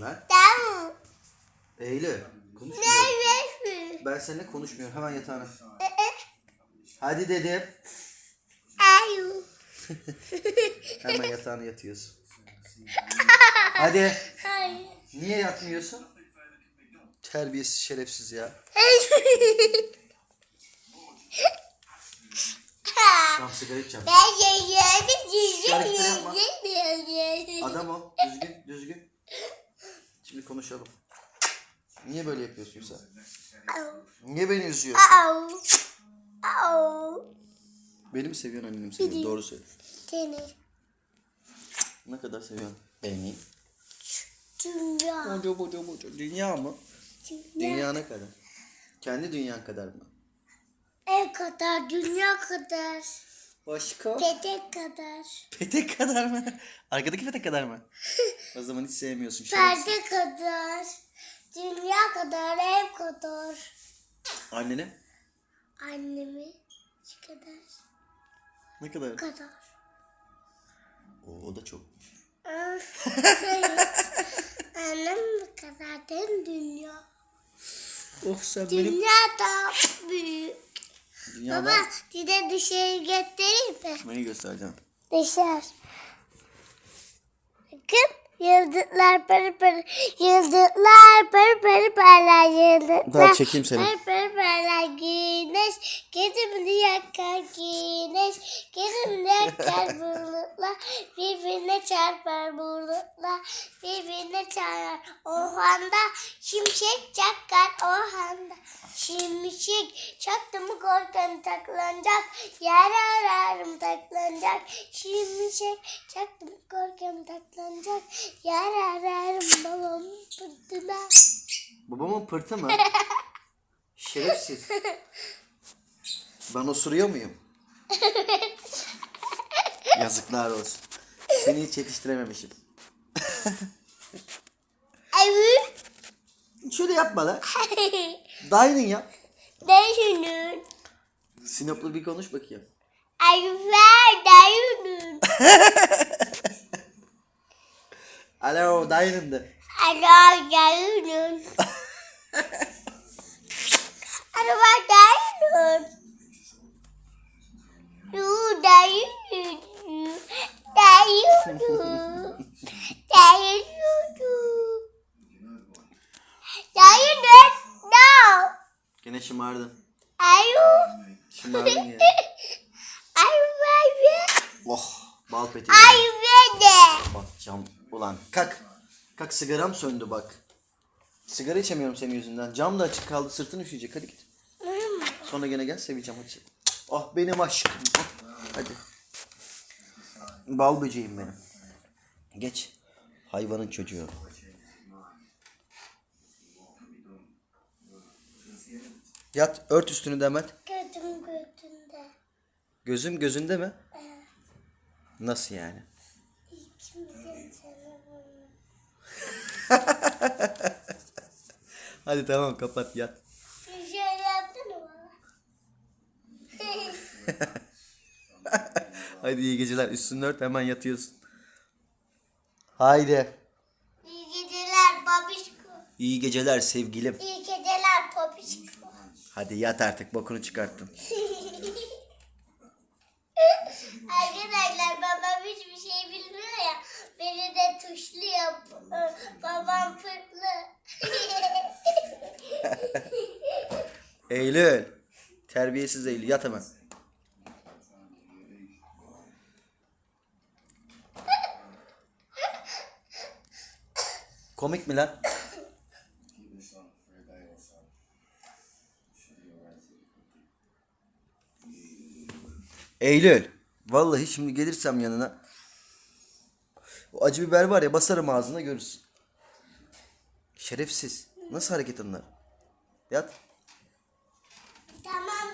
lan. Tamam. Eylül. Konuşmuyor. Neresi? Ben seninle konuşmuyorum. Hemen yatağına. Hadi dedim. Ayu. Hemen yatağına yatıyorsun. Hadi. Hayır. Niye yatmıyorsun? Terbiyesiz şerefsiz ya. Tamam sigara içeceğim. Ben yapma. yedim. Adam ol. Konuşalım. Niye böyle yapıyorsun sen? Niye beni üzüyorsun? Beni mi seviyorsun anneni mi seviyorsun? Doğru söyle. Seni. Ne kadar seviyorsun? Beni. Dünya. Boca boca boca. Dünya mı? Dünya. Dünya ne kadar? Kendi dünyan kadar mı? Ev kadar, dünya kadar. Başka? Petek kadar. Petek kadar mı? Arkadaki petek kadar mı? o zaman hiç sevmiyorsun şerefsiz. Perde kadar. Dünya kadar, ev kadar. Annene? Annemi şu kadar. Ne kadar? Kadar. O, o da çok. Annem bu kadar değil dünya. Of sen benim... Dünya da büyük. Dünyadan... Baba bir de dışarı göstereyim mi? Neyi göstereceğim? Dışarı. Bakın yıldızlar pırı pırı. Yıldızlar pırı pırı parlar. Yıldızlar Daha çekeyim seni. Pırı pırı parlar. Güneş gözümünü yakar güneş. Gözümünü yakar bulutlar. Birbirine çarpar bulutlar. Birbirine çarpar. O anda şimşek çakar o anda. Şimşek çaktı mı korkan taklanacak. Yer ararım taklanacak. Şimşek çaktı mı korkan taklanacak. Yer ararım babam pırtına. Babamın pırtı mı? Şerefsiz. Ben osuruyor muyum? Yazıklar olsun. Seni hiç yetiştirememişim. Evet. Şöyle yapma lan. Dayının yap. Dayının. Sinoplu bir konuş bakayım. Ayfer dayının. Alo dayının. Alo dayının. Araba dayının. Du dayının. Dayının. Dayının. Dayının. No. Gene şımardın. Ayu. Şımardın ya. Oh bal peteği. Ayfer. Bak cam. Ulan kalk. Kalk sigaram söndü bak. Sigara içemiyorum senin yüzünden. Cam da açık kaldı sırtın üşüyecek hadi git. Sonra gene gel seveceğim hadi. Oh benim aşkım. Oh, hadi. Bal böceğim benim. Geç. Hayvanın çocuğu. Yat ört üstünü Demet. Götüm götünde. Gözüm gözünde mi? Nasıl yani? İkimizin telefonu. Hadi tamam kapat yat. Bir şey yaptın mı bana? Hadi iyi geceler. Üstünü ört hemen yatıyorsun. Haydi. İyi geceler babişko. İyi geceler sevgilim. İyi. Hadi yat artık bokunu çıkarttın. Arkadaşlar babam hiçbir şey bilmiyor ya. Beni de tuşluyor. Babam pırtlı. Eylül. Terbiyesiz Eylül yat hemen. Komik mi lan? Eylül. Vallahi şimdi gelirsem yanına. O acı biber var ya basarım ağzına görürsün. Şerefsiz. Nasıl hareket onlar? Yat.